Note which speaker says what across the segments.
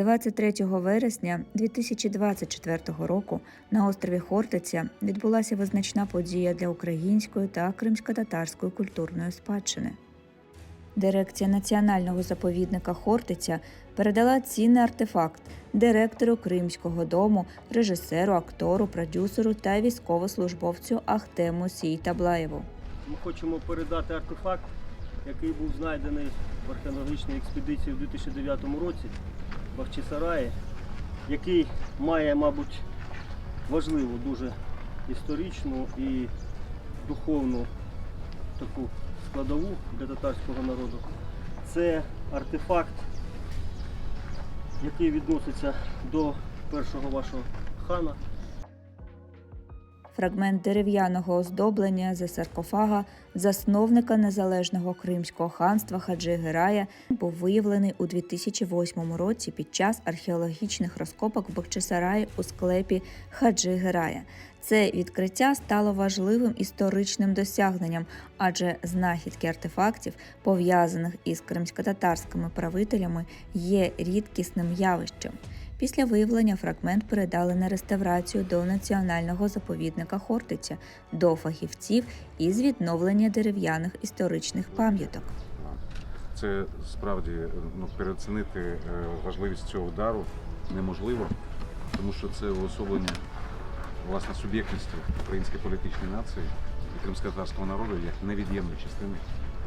Speaker 1: 23 вересня 2024 року на острові Хортиця відбулася визначна подія для української та кримсько-татарської культурної спадщини. Дирекція національного заповідника Хортиця передала цінний артефакт директору Кримського дому, режисеру, актору, продюсеру та військовослужбовцю Ахтему Сійтаблаєву.
Speaker 2: Ми хочемо передати артефакт, який був знайдений в археологічній експедиції в 2009 році Бахчисараї, який має, мабуть, важливу дуже історичну і духовну таку складову для татарського народу. Це артефакт, який відноситься до першого вашого хана.
Speaker 1: Фрагмент дерев'яного оздоблення за саркофага засновника незалежного Кримського ханства Хаджи Герая був виявлений у 2008 році під час археологічних розкопок в Бахчисараї у склепі Хаджи Герая. Це відкриття стало важливим історичним досягненням, адже знахідки артефактів, пов'язаних із кримськотатарськими правителями, є рідкісним явищем. Після виявлення фрагмент передали на реставрацію до національного заповідника Хортиця до фахівців із відновлення дерев'яних історичних пам'яток.
Speaker 3: Це справді ну, переоцінити е, важливість цього удару неможливо, тому що це уособлення власне суб'єктності української політичної нації і кримськотатарського народу як невід'ємної частини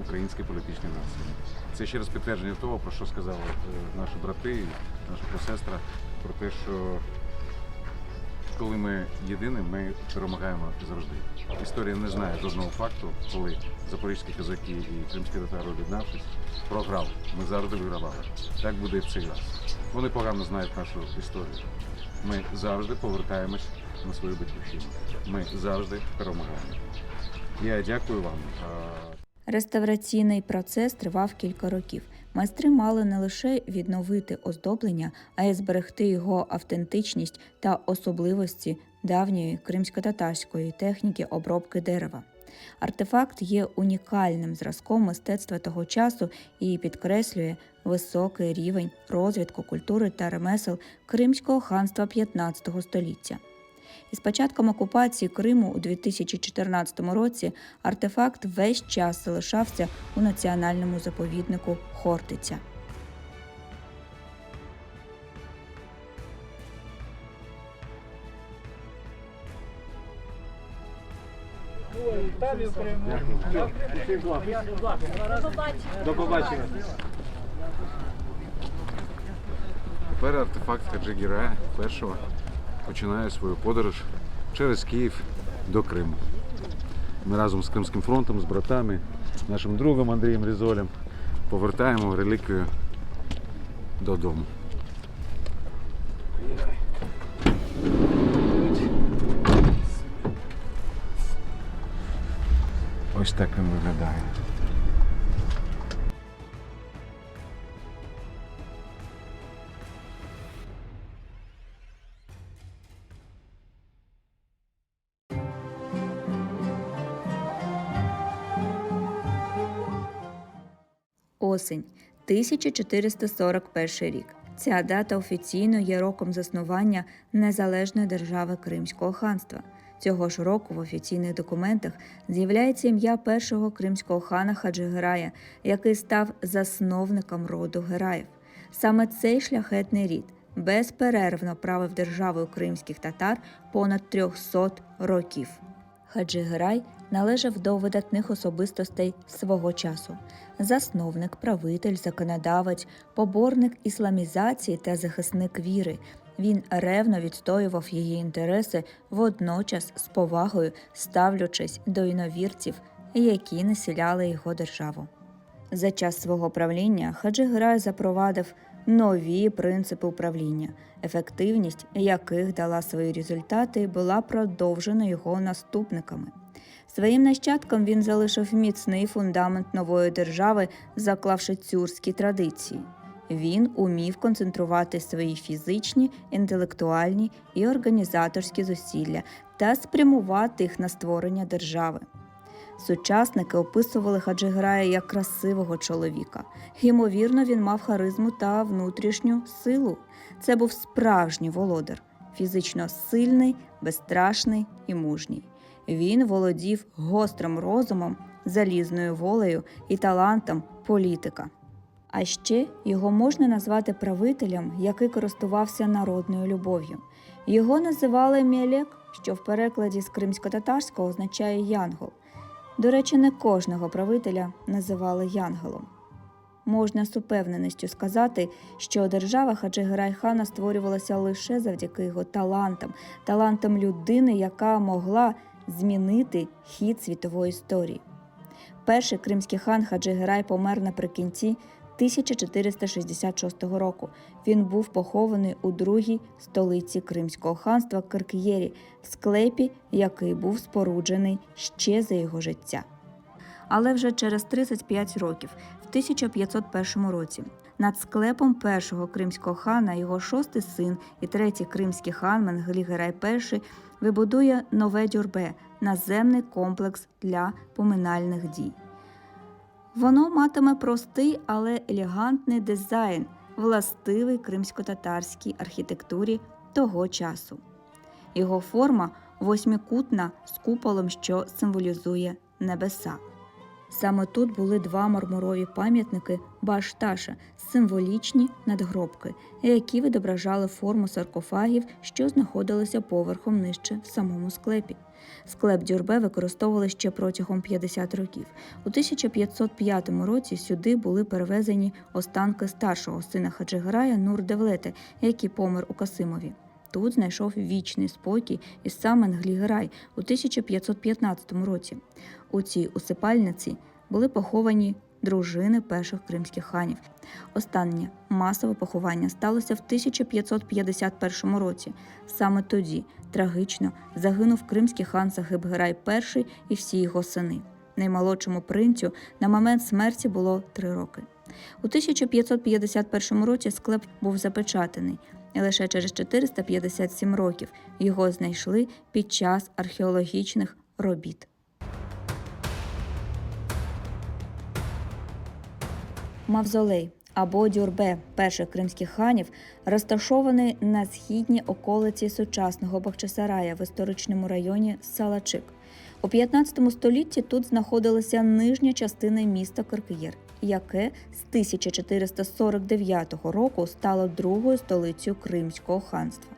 Speaker 3: української політичної нації. Це ще раз підтвердження того, про що сказали е, наші брати, наша посестра, про те, що коли ми єдині, ми перемагаємо завжди. Історія не знає жодного факту, коли запорізькі козаки і кримські татари об'єднавшись, програли. Ми завжди вигравали. Так буде і в цей раз. Вони погано знають нашу історію. Ми завжди повертаємось на свою батьківщину. Ми завжди перемагаємо. Я дякую вам.
Speaker 1: Реставраційний процес тривав кілька років. Майстри мали не лише відновити оздоблення, а й зберегти його автентичність та особливості давньої кримсько-татарської техніки обробки дерева. Артефакт є унікальним зразком мистецтва того часу і підкреслює високий рівень розвитку культури та ремесел Кримського ханства 15 століття. Із початком окупації Криму у 2014 році артефакт весь час залишався у національному заповіднику Хортиця.
Speaker 2: До побачення.
Speaker 3: Тепер артефакт Хаджи Гірая першого починає свою подорож через Київ до Криму. Ми разом з Кримським фронтом, з братами, нашим другом Андрієм Різолем повертаємо реліквію додому. Ось так він виглядає.
Speaker 1: Осень 1441 рік. Ця дата офіційно є роком заснування незалежної держави Кримського ханства. Цього ж року в офіційних документах з'являється ім'я першого кримського хана Хаджи Герая, який став засновником роду Гераїв. Саме цей шляхетний рід безперервно правив державою кримських татар понад 300 років. Хаджи Герай належав до видатних особистостей свого часу: засновник, правитель, законодавець, поборник ісламізації та захисник віри. Він ревно відстоював її інтереси, водночас з повагою ставлячись до іновірців, які населяли його державу. За час свого правління Хаджи Герай запровадив нові принципи управління, ефективність яких дала свої результати і була продовжена його наступниками. Своїм нащадкам він залишив міцний фундамент нової держави, заклавши тюркські традиції. Він умів концентрувати свої фізичні, інтелектуальні і організаторські зусилля та спрямувати їх на створення держави. Сучасники описували Хаджиграя як красивого чоловіка. Ймовірно, він мав харизму та внутрішню силу. Це був справжній володар, фізично сильний, безстрашний і мужній. Він володів гострим розумом, залізною волею і талантом політика. А ще його можна назвати правителем, який користувався народною любов'ю. Його називали Мєлек, що в перекладі з кримсько-татарського означає янгол. До речі, не кожного правителя називали янгелом. Можна з упевненістю сказати, що держава Хаджигерай-хана створювалася лише завдяки його талантам, талантам людини, яка могла змінити хід світової історії. Перший кримський хан Хаджигерай помер наприкінці 1466 року. Він був похований у другій столиці Кримського ханства Кирк'єрі, в склепі, який був споруджений ще за його життя. Але вже через 35 років, в 1501 році, над склепом першого кримського хана його шостий син і третій кримський хан Менглі-Герай І вибудує нове дюрбе наземний комплекс для поминальних дій. Воно матиме простий, але елегантний дизайн, властивий кримсько-татарській архітектурі того часу. Його форма восьмикутна з куполом, що символізує небеса. Саме тут були два мармурові пам'ятники Башташа, символічні надгробки, які відображали форму саркофагів, що знаходилися поверхом нижче в самому склепі. Склеп Дюрбе використовували ще протягом 50 років. У 1505 році сюди були перевезені останки старшого сина Хаджиграя Нур-Девлете, який помер у Касимові. Тут знайшов вічний спокій і сам Енглігерай у 1515 році. У цій усипальниці були поховані дружини перших кримських ханів. Останнє масове поховання сталося в 1551 році. Саме тоді трагічно загинув кримський хан Сахибгерай І і всі його сини. Наймолодшому принцю на момент смерті було три роки. У 1551 році склеп був запечатаний, і лише через 457 років його знайшли під час археологічних робіт. Мавзолей або дюрбе перших кримських ханів розташований на східній околиці сучасного Бахчисарая в історичному районі Салачик. У 15 столітті тут знаходилася нижня частина міста Киркиєр, яке з 1449 року стало другою столицею Кримського ханства.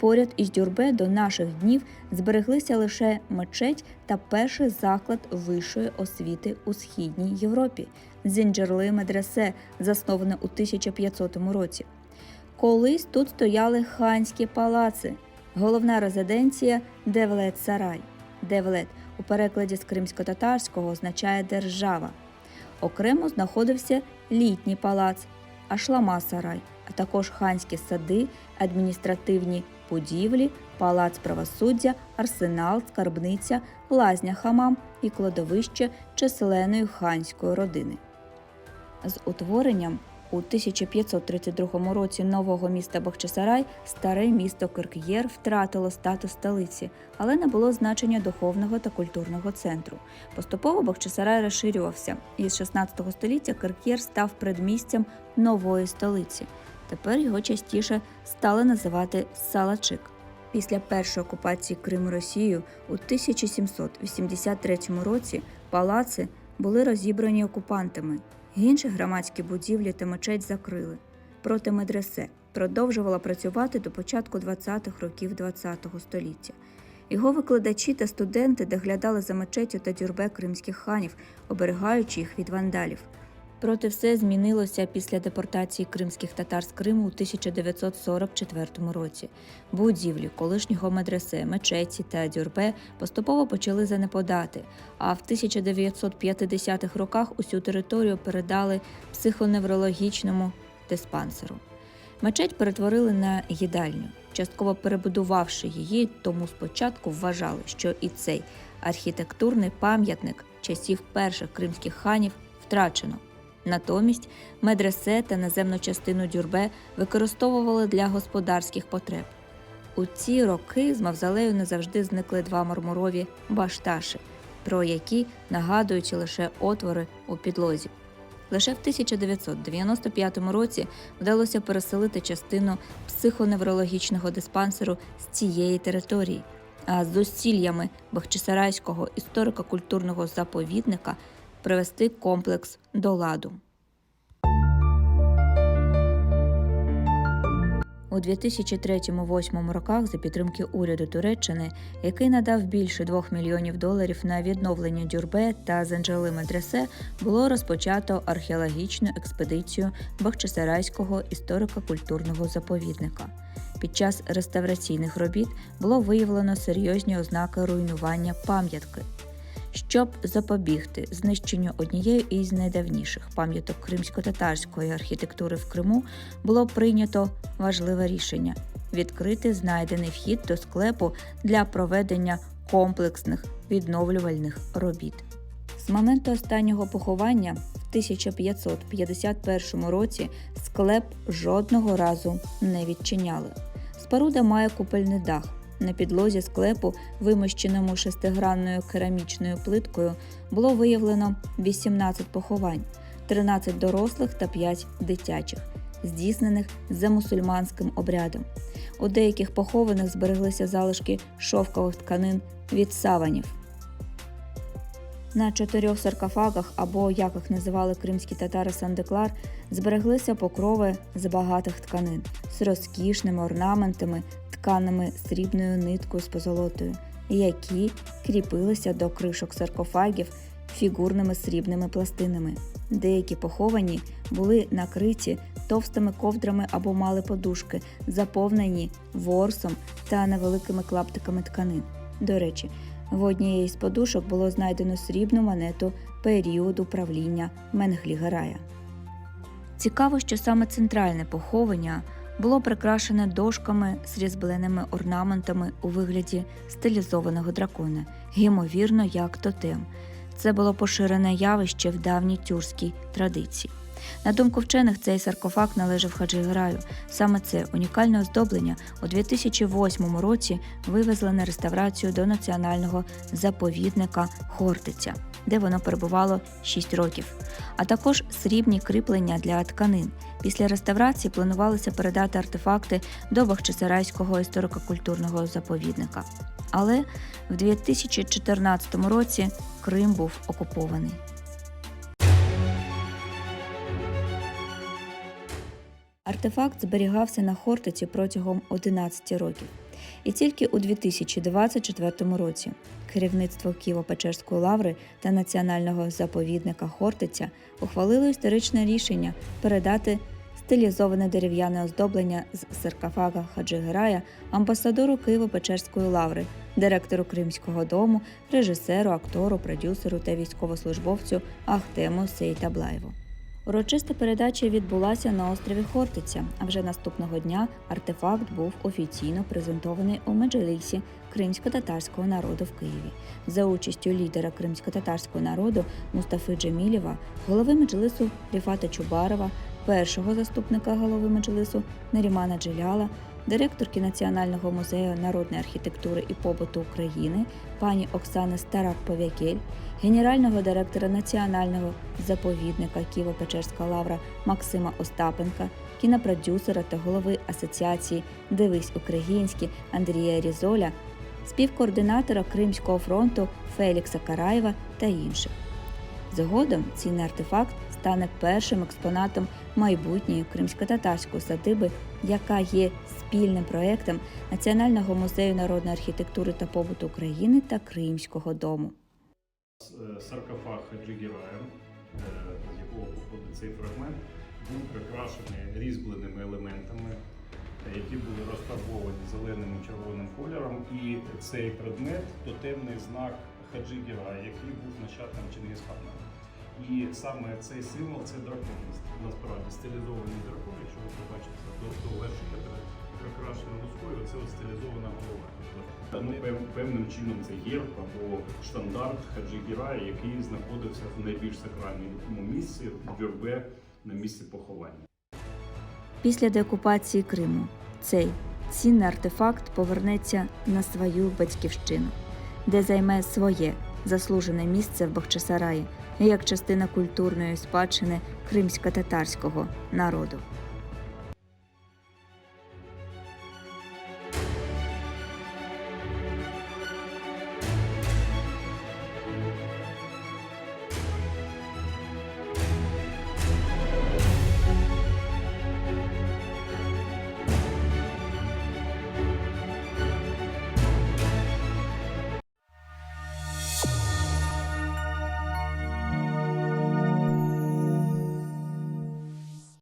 Speaker 1: Поряд із Дюрбе до наших днів збереглися лише мечеть та перший заклад вищої освіти у східній Європі Зінджерли Медресе, засноване у 1500 році. Колись тут стояли ханські палаци, головна резиденція Девлет Сарай. Девлет у перекладі з кримсько-татарського означає держава. Окремо знаходився літній палац Ашлама Сарай, а також ханські сади, адміністративні будівлі, палац правосуддя, арсенал, скарбниця, лазня хамам і кладовище численної ханської родини. З утворенням у 1532 році нового міста Бахчисарай старе місто Кирк'єр втратило статус столиці, але не було значення духовного та культурного центру. Поступово Бахчисарай розширювався, і з 16 століття Кирк'єр став предмістям нової столиці. Тепер його частіше стали називати Салачик. Після першої окупації Криму Росією у 1783 році палаци були розібрані окупантами. Інші громадські будівлі та мечеть закрили. Проте медресе продовжувала працювати до початку 20-х років ХХ століття. Його викладачі та студенти доглядали за мечетю та дюрбе кримських ханів, оберігаючи їх від вандалів. Проте все змінилося після депортації кримських татар з Криму у 1944 році. Будівлі колишнього медресе, мечеті та дюрбе поступово почали занепадати, а в 1950-х роках усю територію передали психоневрологічному диспансеру. Мечеть перетворили на їдальню, частково перебудувавши її, тому спочатку вважали, що і цей архітектурний пам'ятник часів перших кримських ханів втрачено. Натомість медресе та наземну частину дюрбе використовували для господарських потреб. У ці роки з мавзолею назавжди зникли два мармурові башташі про які нагадують лише отвори у підлозі. Лише в 1995 році вдалося переселити частину психоневрологічного диспансеру з цієї території, а з зусиллями Бахчисарайського історико-культурного заповідника привести комплекс до ладу. У 2003-2008 роках за підтримки уряду Туреччини, який надав більше 2 мільйонів доларів на відновлення Дюрбе та Зенджели Медресе, було розпочато археологічну експедицію Бахчисарайського історико-культурного заповідника. Під час реставраційних робіт було виявлено серйозні ознаки руйнування пам'ятки. Щоб запобігти знищенню однієї із найдавніших пам'яток кримсько-татарської архітектури в Криму, було прийнято важливе рішення відкрити знайдений вхід до склепу для проведення комплексних відновлювальних робіт. З моменту останнього поховання в 1551 році склеп жодного разу не відчиняли. Споруда має купельний дах. На підлозі склепу, вимощеному шестигранною керамічною плиткою, було виявлено 18 поховань, 13 дорослих та 5 дитячих, здійснених за мусульманським обрядом. У деяких похованих збереглися залишки шовкових тканин від саванів. На чотирьох саркофагах, або як їх називали кримські татари Сандеклар, збереглися покрови з багатих тканин з розкішними орнаментами, тканими срібною ниткою з позолотою, які кріпилися до кришок саркофагів фігурними срібними пластинами. Деякі поховані були накриті товстими ковдрами або мали подушки, заповнені ворсом та невеликими клаптиками тканин. До речі, в однієї з подушок було знайдено срібну монету періоду правління Менглі-Гарая. Цікаво, що саме центральне поховання було прикрашене дошками з різьбленими орнаментами у вигляді стилізованого дракона, ймовірно, як тотем. Це було поширене явище в давній тюркській традиції. На думку вчених, цей саркофаг належав Хаджі Граю. Саме це унікальне оздоблення у 2008 році вивезли на реставрацію до національного заповідника Хортиця, де воно перебувало 6 років, а також срібні кріплення для тканин. Після реставрації планувалося передати артефакти до Бахчисарайського історико-культурного заповідника. Але в 2014 році Крим був окупований. Артефакт зберігався на Хортиці протягом 11 років. І тільки у 2024 році керівництво Києво-Печерської лаври та національного заповідника Хортиця ухвалило історичне рішення передати стилізоване дерев'яне оздоблення з саркофага Хаджи Герая амбасадору Києво-Печерської лаври, директору Кримського дому, режисеру, актору, продюсеру та військовослужбовцю Ахтему Сейтаблаєву. Урочиста передача відбулася на острові Хортиця, а вже наступного дня артефакт був офіційно презентований у меджелісі кримсько-татарського народу в Києві. За участю лідера кримсько-татарського народу Мустафи Джемілєва, голови меджелису Ріфата Чубарова, першого заступника голови меджелису Нарімана Джиляла, директорки Національного музею народної архітектури і побуту України пані Оксани Старак-Повякель, генерального директора Національного заповідника Києво-Печерська лавра Максима Остапенка, кінопродюсера та голови Асоціації Дивись Українське Андрія Різоля, співкоординатора Кримського фронту Фелікса Караєва та інших. Згодом цінний артефакт стане першим експонатом майбутньої кримсько-татарської садиби, яка є спільним проєктом Національного музею народної архітектури та побуту України та Кримського дому.
Speaker 4: Е, Саркофаг Герая, е, з якого походить цей фрагмент, був прикрашений різьбленими елементами, е, які були розфарбовані зеленим і червоним кольором. І цей предмет тотемний знак Хаджі Герая, який був нащадком Чингисхана. І саме цей символ це дракон. Насправді стилізований дракон, якщо ви побачите це от стилізована голова. Ну, певним чином це герб або штандарт Хаджі Гірая, який знаходився в найбільш сакральному місці Дюрбе на місці поховання.
Speaker 1: Після деокупації Криму цей цінний артефакт повернеться на свою батьківщину, де займе своє заслужене місце в Бахчисараї як частина культурної спадщини кримсько-татарського народу.